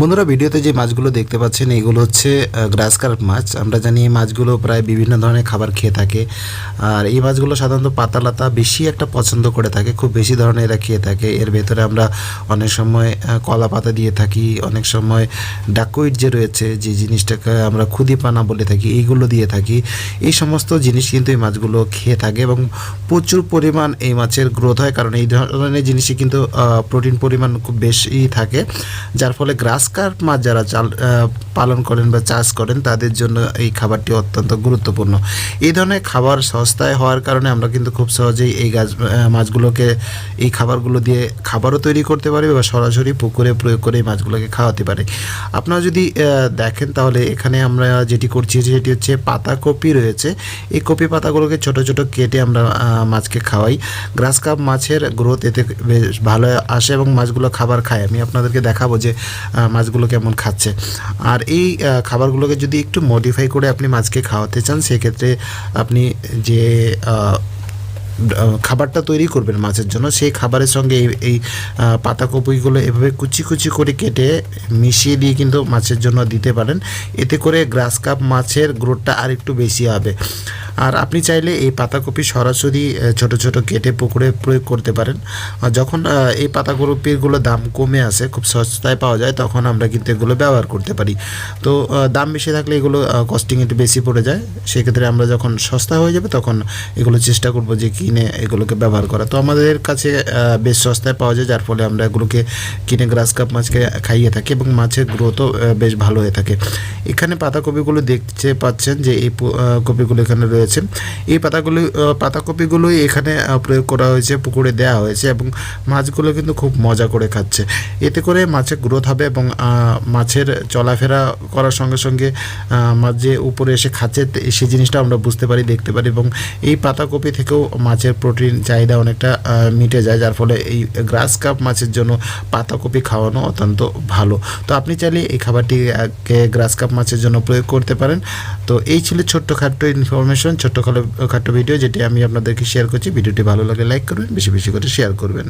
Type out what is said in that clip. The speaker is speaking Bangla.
বন্ধুরা, ভিডিওতে যে মাছগুলো দেখতে পাচ্ছেন, এগুলো হচ্ছে গ্রাস কার্প মাছ। আমরা জানি এই মাছগুলো প্রায় বিভিন্ন ধরনের খাবার খেয়ে থাকে। আর এই মাছগুলো সাধারণত পাতা লাতা বেশি একটা পছন্দ করে থাকে, খুব বেশি ধরনের এরা খেয়ে থাকে। এর ভেতরে আমরা অনেক সময় কলা পাতা দিয়ে থাকি, অনেক সময় ডাকুইট যে রয়েছে, যে জিনিসটাকে আমরা খুদি পানা বলে থাকি, এইগুলো দিয়ে থাকি। এই সমস্ত জিনিস কিন্তু এই মাছগুলো খেয়ে থাকে এবং প্রচুর পরিমাণ এই মাছের গ্রোথ হয়। কারণ এই ধরনের জিনিসই কিন্তু প্রোটিন পরিমাণ খুব বেশি থাকে, যার ফলে গ্রাস কার্প মাছ যারা চাল পালন করেন বা চাষ করেন, তাদের জন্য এই খাবারটি অত্যন্ত গুরুত্বপূর্ণ। এই ধরনের খাবার সস্তায় হওয়ার কারণে আমরা কিন্তু খুব সহজেই এই গাছ মাছগুলোকে, এই খাবারগুলো দিয়ে খাবারও তৈরি করতে পারি বা সরাসরি পুকুরে প্রয়োগ করে এই মাছগুলোকে খাওয়াতে পারি। আপনারা যদি দেখেন তাহলে এখানে আমরা যেটি করছি সেটি হচ্ছে পাতাকপি রয়েছে। এই কপি পাতাগুলোকে ছোট ছোট কেটে আমরা মাছকে খাওয়াই। গ্রাস কাপ মাছের গ্রোথ এতে বেশ ভালো আসে এবং মাছগুলো খাবার খায়। আমি আপনাদেরকে দেখাবো যে মাছগুলো কেমন খাচ্ছে। আর এই খাবারগুলোকে যদি একটু মডিফাই করে আপনি মাছকে খাওয়াতে চান, সেক্ষেত্রে আপনি যে খাবারটা তৈরি করবেন মাছের জন্য, সেই খাবারের সঙ্গে এই এই পাতাকপিগুলো এভাবে কুচি কুচি করে কেটে মিশিয়ে দিয়ে কিন্তু মাছের জন্য দিতে পারেন। এতে করে গ্রাস কাপ মাছের গ্রোথটা আর একটু বেশি হবে। আর আপনি চাইলে এই পাতাকপি সরাসরি ছোট ছোট কেটে পুকুরে প্রয়োগ করতে পারেন। আর যখন এই পাতাকপিগুলো দাম কমে আসে, খুব সস্তায় পাওয়া যায়, তখন আমরা কিন্তু এগুলো ব্যবহার করতে পারি। তো দাম বেশি থাকলে এগুলো কস্টিং একটু বেশি পড়ে যায়। সেক্ষেত্রে আমরা যখন সস্তা হয়ে যাবে, তখন এগুলো চেষ্টা করব যে কিনে এগুলোকে ব্যবহার করা। তো আমাদের কাছে বেশ সস্তায় পাওয়া যায়, যার ফলে আমরা এগুলোকে কিনে গ্রাস কাপ মাছকে খাইয়ে থাকি এবং মাছের গ্রোথও বেশ ভালো হয়ে থাকে। এখানে পাতাকপিগুলো দেখতে পাচ্ছেন যে এই কপিগুলো এখানে রয়েছে এই পাতাগুলো পাতাকপিগুলোই এখানে প্রয়োগ করা হয়েছে, পুকুরে দেওয়া হয়েছে এবং মাছগুলো কিন্তু খুব মজা করে খাচ্ছে। এতে করে মাছের গ্রোথ হবে এবং মাছের চলাফেরা করার সঙ্গে সঙ্গে মাছ যে উপরে এসে খাচ্ছে সেই জিনিসটা আমরা বুঝতে পারি, দেখতে পারি এবং এই পাতাকপি থেকেও মাছের প্রোটিন চাহিদা অনেকটা মিটে যায়, যার ফলে এই গ্রাস কাপ মাছের জন্য পাতাকপি খাওয়ানো অত্যন্ত ভালো। তো আপনি চাইলে এই খাবারটিকে গ্রাস কাপ মাছের জন্য প্রয়োগ করতে পারেন। তো এই ছিল ছোট্ট খাট্ট ইনফরমেশন ছোট্ট খাটো ভিডিও যেটি আমি আপনাদেরকে শেয়ার করছি। ভিডিওটি ভালো লাগে লাইক করবেন, বেশি বেশি করে শেয়ার করবেন।